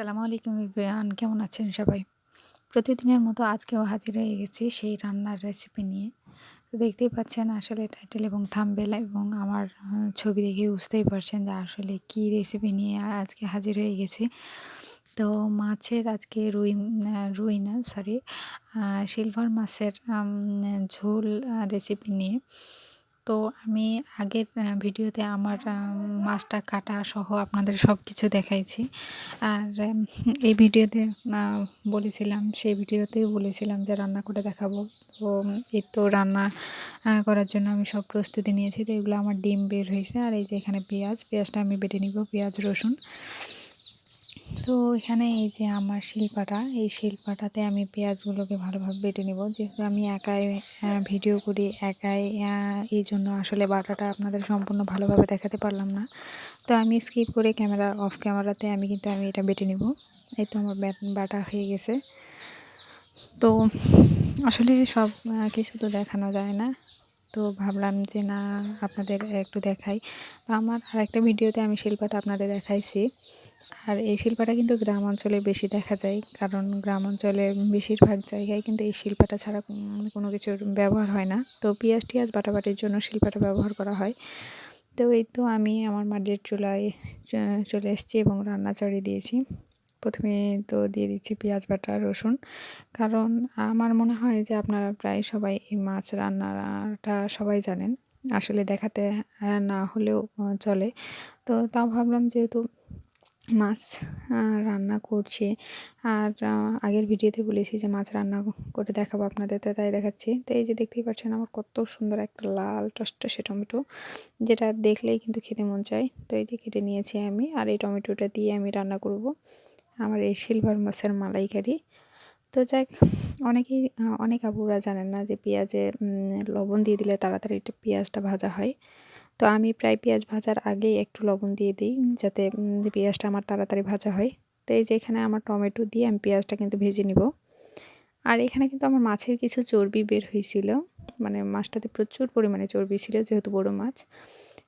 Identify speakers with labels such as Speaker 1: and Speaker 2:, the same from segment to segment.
Speaker 1: আসসালামু আলাইকুম ইব্রাহান কেমন আছেন সবাই? প্রতিদিনের মতো আজকেও হাজির হয়ে গেছি সেই রান্নার রেসিপি নিয়ে। তো দেখতেই পাচ্ছেন আসলে টাইটেল এবং থাম্বেল এবং আমার ছবি দেখে বুঝতেই পারছেন যে আসলে কি রেসিপি নিয়ে আজকে হাজির হয়ে গেছি। তো মাছের আজকে রুই রুই না সরি সিলভার মাছের ঝোল রেসিপি নিয়ে। তো আমি আগের ভিডিওতে আমার মাছটা কাটা সহ আপনাদের সব কিছু দেখাইছি। আর এই ভিডিওতে বলেছিলাম, সেই ভিডিওতেই বলেছিলাম যে রান্না করে দেখাবো। তো এই তো রান্না করার জন্য আমি সব প্রস্তুতি নিয়েছি। তো এগুলো আমার ডিম বের হয়েছে। আর এই যে এখানে পেঁয়াজ, পেঁয়াজটা আমি বেটে নিব। পেঁয়াজ, রসুন। তো এখানে এই যে আমার শিল্পাটা, এই শিলপাটাতে আমি পেঁয়াজগুলোকে ভালোভাবে বেটে নেব। যেহেতু আমি একাই ভিডিও করি, একাই এই জন্য আসলে বাটাটা আপনাদের সম্পূর্ণ ভালোভাবে দেখাতে পারলাম না। তো আমি স্কিপ করে ক্যামেরা, অফ ক্যামেরাতে আমি কিন্তু আমি এটা বেটে নেব। এই তো আমার বাটা হয়ে গেছে। তো আসলে সব কিছু তো দেখানো যায় না। তো ভাবলাম যে না, আপনাদের একটু দেখাই। তো আমার আরেকটা ভিডিওতে আমি শিল্পাটা আপনাদের দেখাইছি। আর এই শিল্পটা কিন্তু গ্রাম অঞ্চলে বেশি দেখা যায়, কারণ গ্রাম অঞ্চলের বেশিরভাগ জায়গায় কিন্তু এই শিল্পটা ছাড়া কোনো কিছুর ব্যবহার হয় না। তো পেঁয়াজ টিয়াজ বাটাবাটির জন্য শিল্পটা ব্যবহার করা হয়। তো এই তো আমি আমার মাটির চুলায় চলে এসেছি এবং রান্না চড়িয়ে দিয়েছি। প্রথমে তো দিয়ে দিচ্ছি পেঁয়াজ, বাটা, রসুন। কারণ আমার মনে হয় যে আপনারা প্রায় সবাই এই মাছ রান্নাটা সবাই জানেন। আসলে দেখাতে না হলেও চলে। তো তাও ভাবলাম যেহেতু মাছ রান্না করছে। আর আগের ভিডিওতে বলেছি যে মাছ রান্না করে দেখাবো আপনাদের তাই দেখাচ্ছি। তো এই যে দেখতেই পাচ্ছেন আমার কত সুন্দর একটা লাল টসটসে টমেটো, যেটা দেখলেই কিন্তু খেতে মন চায়। তো এই যে কেটে নিয়েছি আমি, আর এই টমেটোটা দিয়ে আমি রান্না করব আমার এই সিলভার মাছের মালাইকারি। তো যাক, অনেকেই, অনেক আপুরা জানেন না যে পেঁয়াজে লবণ দিয়ে দিলে তাড়াতাড়ি পেঁয়াজটা ভাজা হয়। তো আমি প্রায় পেঁয়াজ ভাজার আগেই একটু লবণ দিয়ে দিই যাতে পেঁয়াজটা আমার তাড়াতাড়ি ভাজা হয়। তো এই যে এখানে আমার টমেটো দিয়ে আমি পেঁয়াজটা কিন্তু ভেজে নিব। আর এখানে কিন্তু আমার মাছের কিছু চর্বি বের হয়েছিল। মানে মাছটাতে প্রচুর পরিমাণে চর্বি ছিল, যেহেতু বড় মাছ।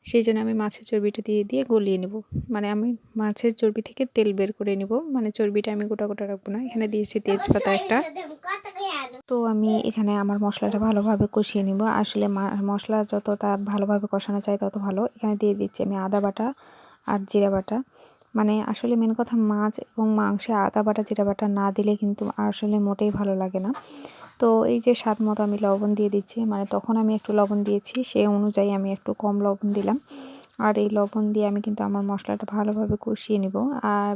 Speaker 1: সেই জন্য আমি মাছের চর্বিটা দিয়ে দিয়ে গলিয়ে নেব। মানে আমি মাছের চর্বি থেকে তেল বের করে নিব। মানে চর্বিটা আমি গোটা গোটা রাখব না। এখানে দিয়েছি তেজপাতা একটা। তো আমি এখানে আমার মশলাটা ভালোভাবে কষিয়ে নিব। আসলে মশলা যত তা ভালোভাবে কষানো চাই তত ভালো। এখানে দিয়ে দিচ্ছি আমি আদা বাটা আর জিরা বাটা। মানে আসলে মেন কথা মাছ এবং মাংসে আদা বাটা, জিরা বাটা না দিলে কিন্তু আসলে মোটেই ভালো লাগে না। তো এই যে স্বাদ মতো আমি লবণ দিয়ে দিচ্ছি মানে তখন আমি একটু লবণ দিয়েছি সেই অনুযায়ী আমি একটু কম লবণ দিলাম। আর এই লবণ দিয়ে আমি কিন্তু আমার মশলাটা ভালোভাবে কষিয়ে নিব। আর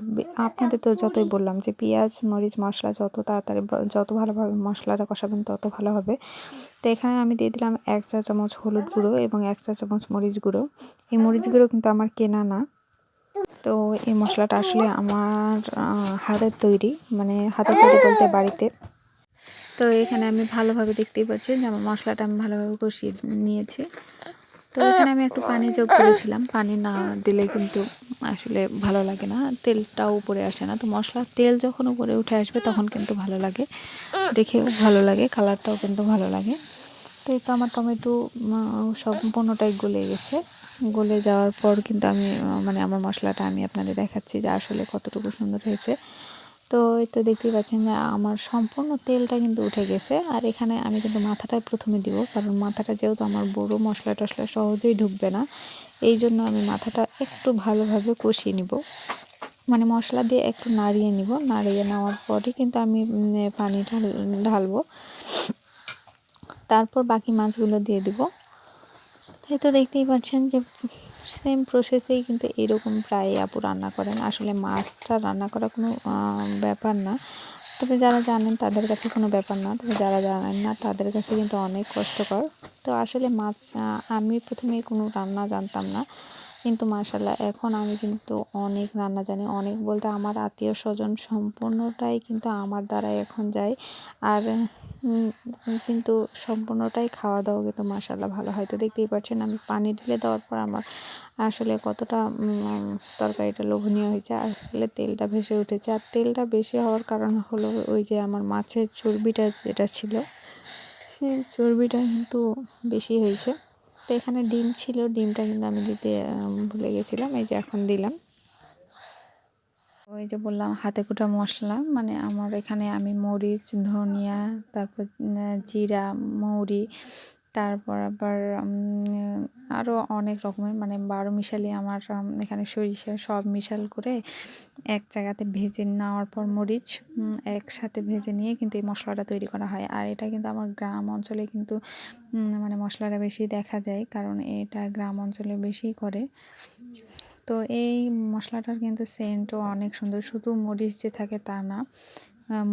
Speaker 1: আপনাদের তো যতই বললাম যে পেঁয়াজ, মরিচ, মশলা যত তাড়াতাড়ি যত ভালোভাবে মশলাটা কষাবেন তত ভালো হবে। তো এখানে আমি দিয়ে দিলাম এক চা চামচ হলুদ গুঁড়ো এবং এক চা চামচ মরিচ গুঁড়ো। এই মরিচ গুঁড়ো কিন্তু আমার কেনা না। তো এই মশলাটা আসলে আমার হাতের তৈরি মানে হাতের তৈরি বলতে বাড়িতে তো এখানে আমি ভালোভাবে দেখতেই পাচ্ছি যে আমার মশলাটা আমি ভালোভাবে কষিয়ে নিয়েছি। তো এখানে আমি একটু পানি যোগ করেছিলাম। পানি না দিলে কিন্তু আসলে ভালো লাগে না। তেলটাও উপরে আসে না। তো মশলার তেল যখন উপরে উঠে আসবে তখন কিন্তু ভালো লাগে। দেখেও ভালো লাগে কালারটাও কিন্তু ভালো লাগে। তো এই তো আমার টমেটো সম্পূর্ণটাই গলে গেছে। গলে যাওয়ার পর কিন্তু আমি মানে আমার মশলাটা আমি আপনাদের দেখাচ্ছি যে আসলে কতটুকু সুন্দর হয়েছে। তো এই তো দেখতেই পাচ্ছেন যে আমার সম্পূর্ণ তেলটা কিন্তু উঠে গেছে। আর এখানে আমি কিন্তু মাথাটাই প্রথমে দিব কারণ মাথাটা যেহেতু আমার বড় মশলা টশলা সহজেই ঢুকবে না এই জন্য আমি মাথাটা একটু ভালোভাবে কষিয়ে নিব। মানে মশলা দিয়ে একটু নাড়িয়ে নিব নাড়িয়ে নেওয়ার পরে কিন্তু আমি উম, পানি ঢাল ঢালবো। তারপর বাকি মাছগুলো দিয়ে দিব। এই তো দেখতেই পাচ্ছেন যে সেম প্রসেসেই কিন্তু এরকম প্রায় আপু রান্না করেন। আসলে মাছটা রান্না করা কোনো ব্যাপার না। তবে যারা জানেন তাদের কাছে কোনো ব্যাপার না। তবে যারা জানেন না তাদের কাছে কিন্তু অনেক কষ্টকর। তো আসলে মাছ আমি প্রথমে কোনো রান্না জানতাম না। কিন্তু মাশাল্লাহ এখন আমি কিন্তু অনেক রান্না জানি। অনেক বলতে আমার আত্মীয় স্বজন সম্পূর্ণটাই কিন্তু আমার দ্বারা এখন যায়। আর কিন্তু সম্পূর্ণটাই খাওয়া দাওয়া কিন্তু মাশাল্লাহ ভালো হয়। তো দেখতেই পাচ্ছেন আমি পানি ঢেলে দেওয়ার পর আমার আসলে কতটা তরকারিটা লোভনীয় হয়েছে। আসলে তেলটা ভেসে উঠেছে। আর তেলটা বেশি হওয়ার কারণ হলো ওই যে আমার মাছের চর্বিটা যেটা ছিল, সেই চর্বিটা কিন্তু বেশি হয়েছে। তো এখানে ডিম ছিল, ডিমটা কিন্তু আমি দিতে ভুলে গেছিলাম। এই যে এখন দিলাম। ওই যে বললাম, হাতে কুটা মশলা মানে আমার এখানে আমি মরিচ, ধনিয়া, তারপর জিরা, মৌরি, তারপর আবার আরও অনেক রকমের মানে বারো মিশালি আমার এখানে সরিষা সব মিশাল করে এক জায়গাতে ভেজে নেওয়ার পর মরিচ একসাথে ভেজে নিয়ে কিন্তু এই মশলাটা তৈরি করা হয়। আর এটা কিন্তু আমার গ্রাম অঞ্চলে কিন্তু মানে মশলাটা বেশি দেখা যায়, কারণ এটা গ্রাম অঞ্চলে বেশি করে। তো এই মশলাটার কিন্তু সেন্টও অনেক সুন্দর। শুধু মরিচ যে থাকে তা না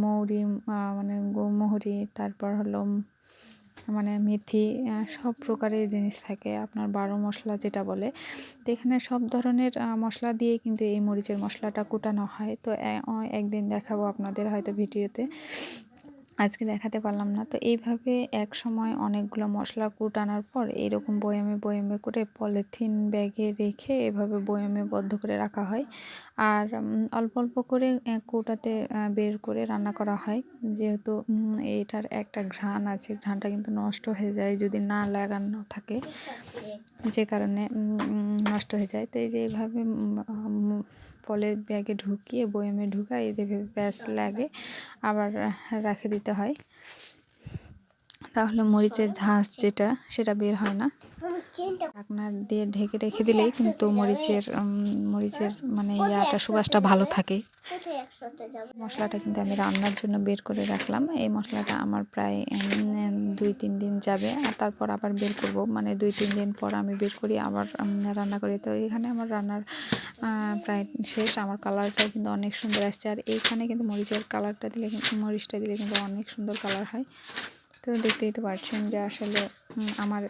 Speaker 1: মৌরি মানে গোমহরি, তারপর হলো মানে মেথি সব প্রকারের জিনিস থাকে আপনার বারো মশলা যেটা বলে। তো এখানে সব ধরনের মশলা দিয়ে কিন্তু এই মরিচের মশলাটা কুটানো হয়। তো একদিন দেখাবো আপনাদের হয়তো ভিডিওতে। আজকে দেখাতে পারলাম না। তো এইভাবে এক সময় অনেকগুলো মশলা কুটানোর পর এরকম বয়ামে বয়ামে করে পলিথিন ব্যাগে রেখে এভাবে বয়ামে বদ্ধ করে রাখা হয়। আর অল্প অল্প করে কুটাতে বের করে রান্না করা হয়। যেহেতু এটার একটা ঘ্রাণ আছে, ঘ্রাণটা কিন্তু নষ্ট হয়ে যায় যদি না লাগানো থাকে। যে কারণে নষ্ট হয়ে যায়। তো এই যে এইভাবে পলের ব্যাগে ঢুকিয়ে বয়ামে ঢুকাই এদের ব্যাস লাগে আবার রেখে দিতে হয়। তাহলে মরিচের ঝাঁস যেটা, সেটা বের হয় না। ঢাকনা দিয়ে ঢেকে রেখে দিলেই কিন্তু মরিচের মরিচের মানে ইয়াটা, সুবাসটা ভালো থাকে। মশলাটা কিন্তু আমি রান্নার জন্য বের করে রাখলাম। এই মশলাটা আমার প্রায় দুই, তিন দিন যাবে। আর তারপর আবার বের করব। মানে দুই, তিন দিন পর আমি বের করি আবার রান্না করি। তো এখানে আমার রান্নার প্রায় শেষ। আমার কালারটাও কিন্তু অনেক সুন্দর আসছে। আর এইখানে কিন্তু মরিচের কালারটা দিলে কিন্তু, মরিচটা দিলে কিন্তু অনেক সুন্দর কালার হয়। তো দেখতেই তো পারছেন যে আসলে আমার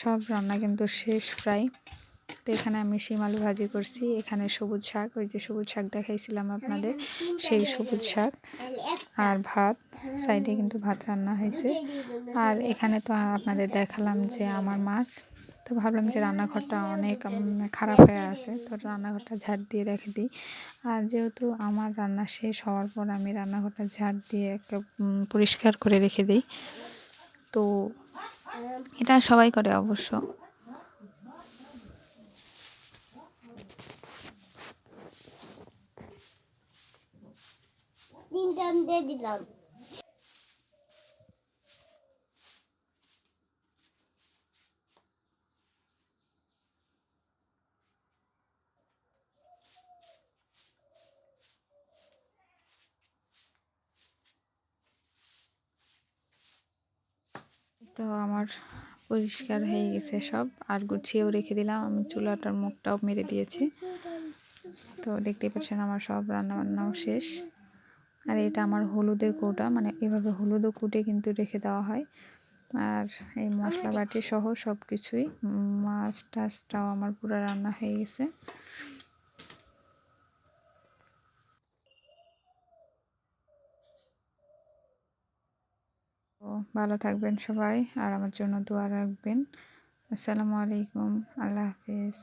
Speaker 1: সব রান্না কিন্তু শেষ প্রায়। তো এখানে আমি শিম আলু ভাজি করছি। এখানে সবুজ শাক, ওই যে সবুজ শাক দেখাইছিলাম আপনাদের, সেই সবুজ শাক আর ভাত। সাইডে কিন্তু ভাত রান্না হয়েছে। আর এখানে তো আপনাদের দেখালাম যে আমার মাছ। তো ভাবলাম যে রান্নাঘরটা অনেক খারাপ হয়ে আছে, তো রান্নাঘরটা ঝাড় দিয়ে রেখে দিই। আর যেহেতু আমার রান্না শেষ হওয়ার পর আমি রান্নাঘরটা ঝাড় দিয়ে একটা পরিষ্কার করে রেখে দিই। তো এটা সবাই করে অবশ্য। দিলাম। তো আমার পরিষ্কার হয়ে গেছে সব। আর গুছিয়েও রেখে দিলাম। আমি চুলাটার মুখটাও মেরে দিয়েছি। তো দেখতেই পাচ্ছেন আমার সব রান্না বান্নাও শেষ। আর এটা আমার হলুদের কৌটা। মানে এভাবে হলুদও কুটে কিন্তু রেখে দেওয়া হয়। আর এই মশলা বাটি সহ সব কিছুই মাছ টাছটাও আমার পুরো রান্না হয়ে গেছে। ভালো থাকবেন সবাই আর আমার জন্য দোয়া রাখবেন। আসসালামু আলাইকুম আল্লাহ হাফিজ।